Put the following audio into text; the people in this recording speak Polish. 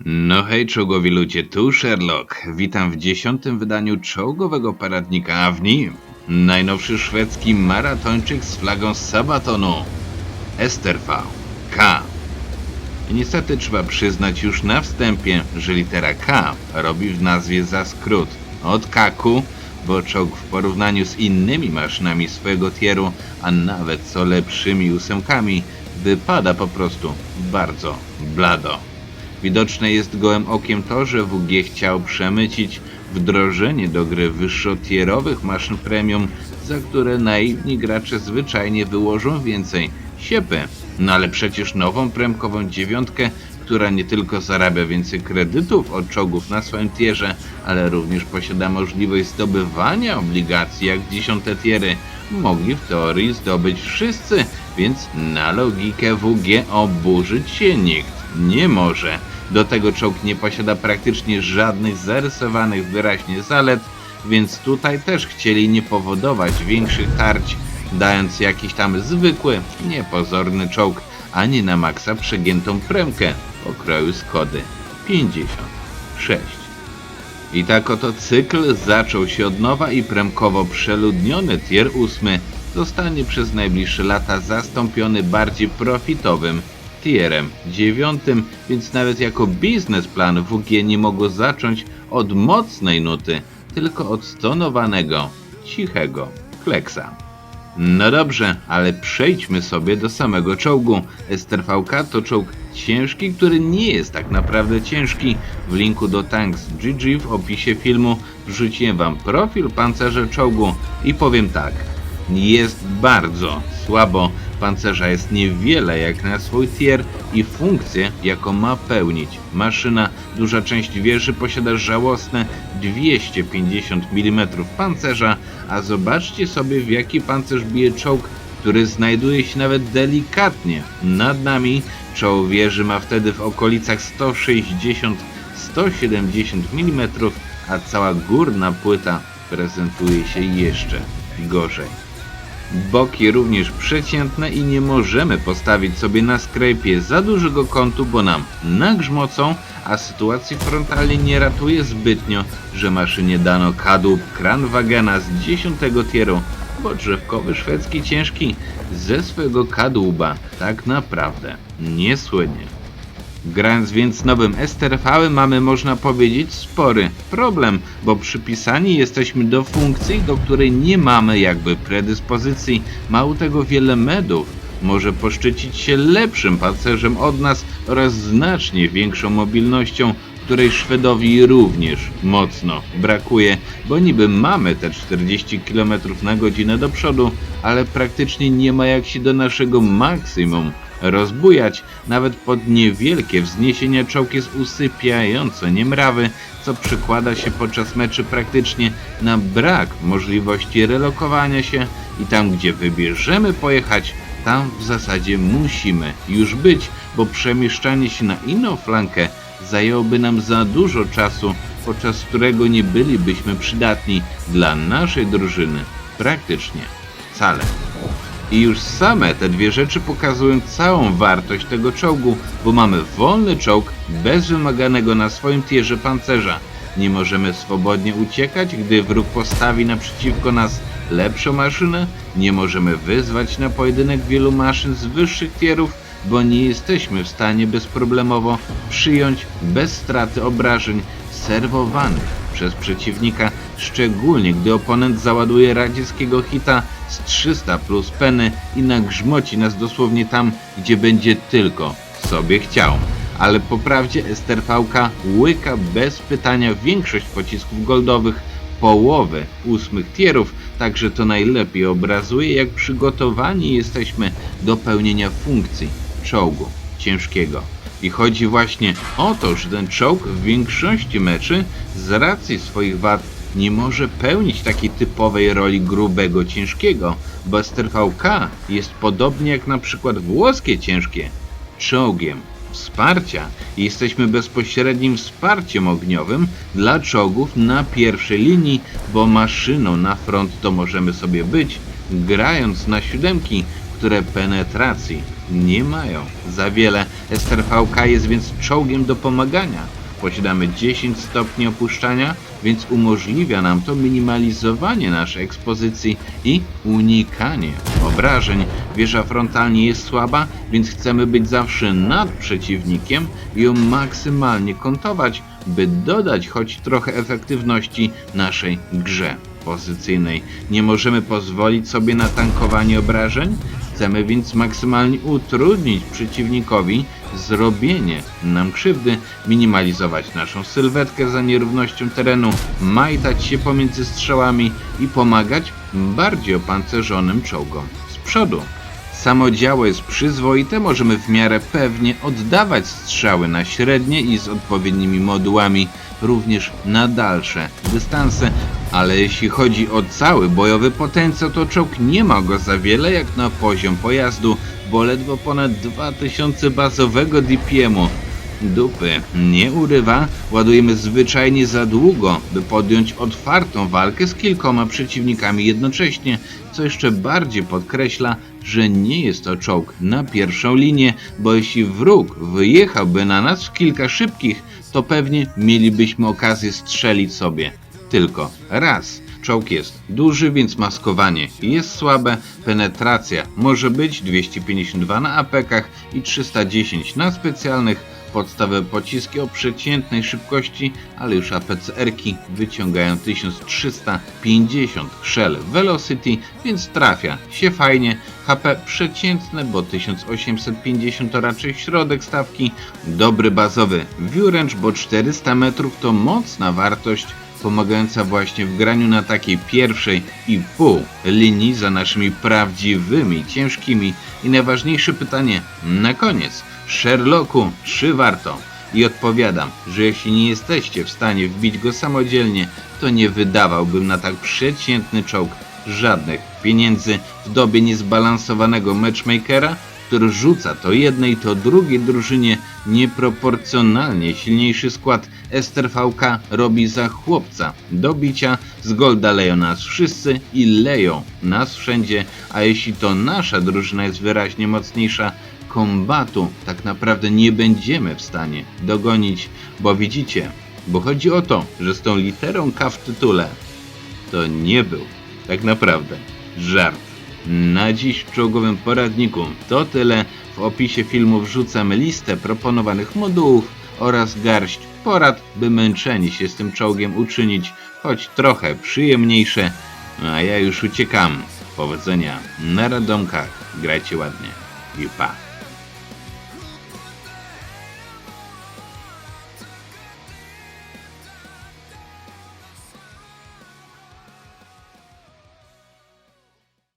No hej czołgowi ludzie, tu Sherlock. Witam w dziesiątym wydaniu czołgowego paradnika, a w nim najnowszy szwedzki maratończyk z flagą Sabatonu. V. K. I niestety trzeba przyznać już na wstępie, że litera K robi w nazwie za skrót od kaku, bo czołg w porównaniu z innymi maszynami swojego tieru, a nawet co lepszymi ósemkami, wypada po prostu bardzo blado. Widoczne jest gołym okiem to, że WG chciał przemycić wdrożenie do gry wyższotierowych maszyn premium, za które naiwni gracze zwyczajnie wyłożą więcej siepy. No ale przecież nową premkową dziewiątkę, która nie tylko zarabia więcej kredytów od czołgów na swoim tierze, ale również posiada możliwość zdobywania obligacji jak dziesiąte tiery, mogli w teorii zdobyć wszyscy, więc na logikę WG oburzyć się nikt nie może. Do tego czołg nie posiada praktycznie żadnych zarysowanych wyraźnie zalet, więc tutaj też chcieli nie powodować większych tarć, dając jakiś tam zwykły, niepozorny czołg, a nie na maksa przegiętą premkę pokroju Skody 56. I tak oto cykl zaczął się od nowa i premkowo przeludniony tier 8 zostanie przez najbliższe lata zastąpiony bardziej profitowym tierem 9, więc nawet jako biznesplan WG nie mogło zacząć od mocnej nuty, tylko od stonowanego, cichego kleksa. No dobrze, ale przejdźmy sobie do samego czołgu. STRVK to czołg ciężki, który nie jest tak naprawdę ciężki. W linku do Tanks GG w opisie filmu wrzuciłem wam profil pancerza czołgu i powiem tak. Jest bardzo słabo. Pancerza jest niewiele jak na swój tier i funkcję, jaką ma pełnić. Maszyna, duża część wieży posiada żałosne 250 mm pancerza, a zobaczcie sobie w jaki pancerz bije czołg, który znajduje się nawet delikatnie nad nami. Czoło wieży ma wtedy w okolicach 160-170 mm, a cała górna płyta prezentuje się jeszcze gorzej. Boki również przeciętne i nie możemy postawić sobie na skrejpie za dużego kątu, bo nam nagrzmocą, a sytuacji frontalnej nie ratuje zbytnio, że maszynie dano kadłub Kranwagena z 10 tieru, bo drzewkowy szwedzki ciężki ze swojego kadłuba tak naprawdę nie słynie. Grając więc nowym STRV mamy można powiedzieć spory problem, bo przypisani jesteśmy do funkcji, do której nie mamy jakby predyspozycji. Mało tego wiele medów może poszczycić się lepszym pancerzem od nas oraz znacznie większą mobilnością, której Szwedowi również mocno brakuje, bo niby mamy te 40 km na godzinę do przodu, ale praktycznie nie ma jak się do naszego maksimum rozbujać. Nawet pod niewielkie wzniesienie czołg jest usypiająco niemrawy, co przekłada się podczas meczy praktycznie na brak możliwości relokowania się i tam gdzie wybierzemy pojechać, tam w zasadzie musimy już być, bo przemieszczanie się na inną flankę zajęłoby nam za dużo czasu, podczas którego nie bylibyśmy przydatni dla naszej drużyny praktycznie wcale. I już same te dwie rzeczy pokazują całą wartość tego czołgu, bo mamy wolny czołg bez wymaganego na swoim tierze pancerza. Nie możemy swobodnie uciekać, gdy wróg postawi naprzeciwko nas lepszą maszynę. Nie możemy wyzwać na pojedynek wielu maszyn z wyższych tierów, bo nie jesteśmy w stanie bezproblemowo przyjąć bez straty obrażeń serwowanych przez przeciwnika, szczególnie gdy oponent załaduje radzieckiego hita z 300 plus peny i nagrzmoci nas dosłownie tam, gdzie będzie tylko sobie chciał. Ale po prawdzie STRV-ka łyka bez pytania większość pocisków goldowych, połowę ósmych tierów, także to najlepiej obrazuje, jak przygotowani jesteśmy do pełnienia funkcji czołgu ciężkiego. I chodzi właśnie o to, że ten czołg w większości meczy z racji swoich wad nie może pełnić takiej typowej roli grubego ciężkiego, bo STRV-K jest podobnie jak na przykład włoskie ciężkie. Czołgiem wsparcia i jesteśmy bezpośrednim wsparciem ogniowym dla czołgów na pierwszej linii, bo maszyną na front to możemy sobie być, grając na siódemki, które penetracji nie mają za wiele. STRVK jest więc czołgiem do pomagania. Posiadamy 10 stopni opuszczania, więc umożliwia nam to minimalizowanie naszej ekspozycji i unikanie obrażeń. Wieża frontalnie jest słaba, więc chcemy być zawsze nad przeciwnikiem i ją maksymalnie kontować, by dodać choć trochę efektywności naszej grze pozycyjnej. Nie możemy pozwolić sobie na tankowanie obrażeń, chcemy więc maksymalnie utrudnić przeciwnikowi zrobienie nam krzywdy, minimalizować naszą sylwetkę za nierównością terenu, majtać się pomiędzy strzałami i pomagać bardziej opancerzonym czołgom z przodu. Samo działo jest przyzwoite, możemy w miarę pewnie oddawać strzały na średnie i z odpowiednimi modułami również na dalsze dystanse, ale jeśli chodzi o cały bojowy potencjał, to czołg nie ma go za wiele jak na poziom pojazdu, bo ledwo ponad 2000 bazowego DPM-u. Dupy nie urywa, ładujemy zwyczajnie za długo, by podjąć otwartą walkę z kilkoma przeciwnikami jednocześnie, co jeszcze bardziej podkreśla, że nie jest to czołg na pierwszą linię, bo jeśli wróg wyjechałby na nas w kilka szybkich, to pewnie mielibyśmy okazję strzelić sobie tylko raz. Czołg jest duży, więc maskowanie jest słabe, penetracja może być 252 na apekach i 310 na specjalnych, podstawowe pociski o przeciętnej szybkości, ale już APCR-ki wyciągają 1350 Shell Velocity, więc trafia się fajnie. HP przeciętne, bo 1850 to raczej środek stawki. Dobry bazowy Viewrange, bo 400 metrów to mocna wartość pomagająca właśnie w graniu na takiej pierwszej i pół linii za naszymi prawdziwymi, ciężkimi i najważniejsze pytanie na koniec. Sherlocku, czy warto? I odpowiadam, że jeśli nie jesteście w stanie wbić go samodzielnie, to nie wydawałbym na tak przeciętny czołg żadnych pieniędzy w dobie niezbalansowanego matchmakera, który rzuca to jednej, to drugiej drużynie nieproporcjonalnie silniejszy skład. STRVK robi za chłopca do bicia, z Golda leją nas wszyscy i leją nas wszędzie, a jeśli to nasza drużyna jest wyraźnie mocniejsza, kombatu tak naprawdę nie będziemy w stanie dogonić, bo widzicie, bo chodzi o to, że z tą literą K w tytule to nie był tak naprawdę żart. Na dziś w czołgowym poradniku to tyle. W opisie filmu wrzucam listę proponowanych modułów oraz garść porad, by męczenie się z tym czołgiem uczynić choć trochę przyjemniejsze. A ja już uciekam. Powodzenia na radomkach. Grajcie ładnie. I pa.